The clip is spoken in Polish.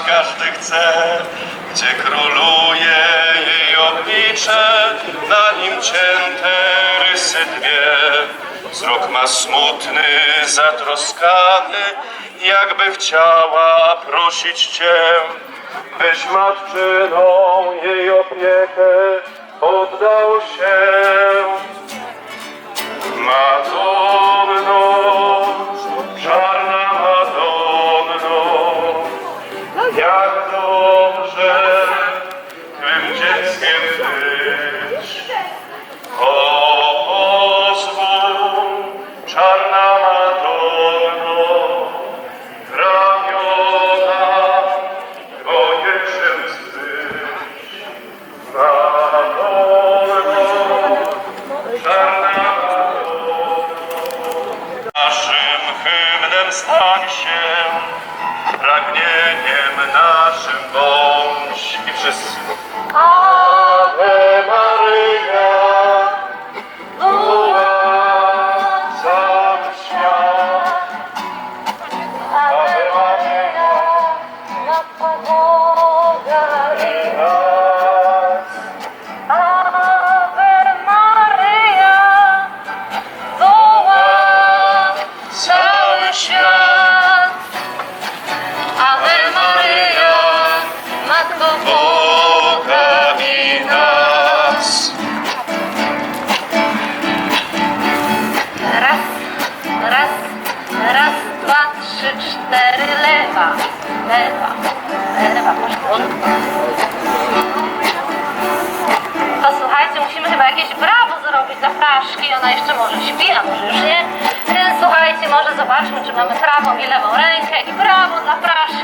każdy chce, gdzie króluje jej oblicze, na nim cięte rysy dwie. Wzrok ma smutny, zatroskany, jakby chciała prosić Cię, byś matczyną jej opiekę oddał się. Matko, hymnem stań się, pragnieniem naszym bądź i wszyscy. Ave Maryja, woła cały świat. Ave Maryja, Matka Boga Boga i. Raz, raz, raz, dwa, trzy, cztery, lewa, lewa, lewa, porządku. To słuchajcie, musimy chyba jakieś brawo zrobić dla fraszki, ona jeszcze może śpi, a może już nie. Słuchajcie, może zobaczmy, czy mamy prawą i lewą rękę i brawo dla fraszki.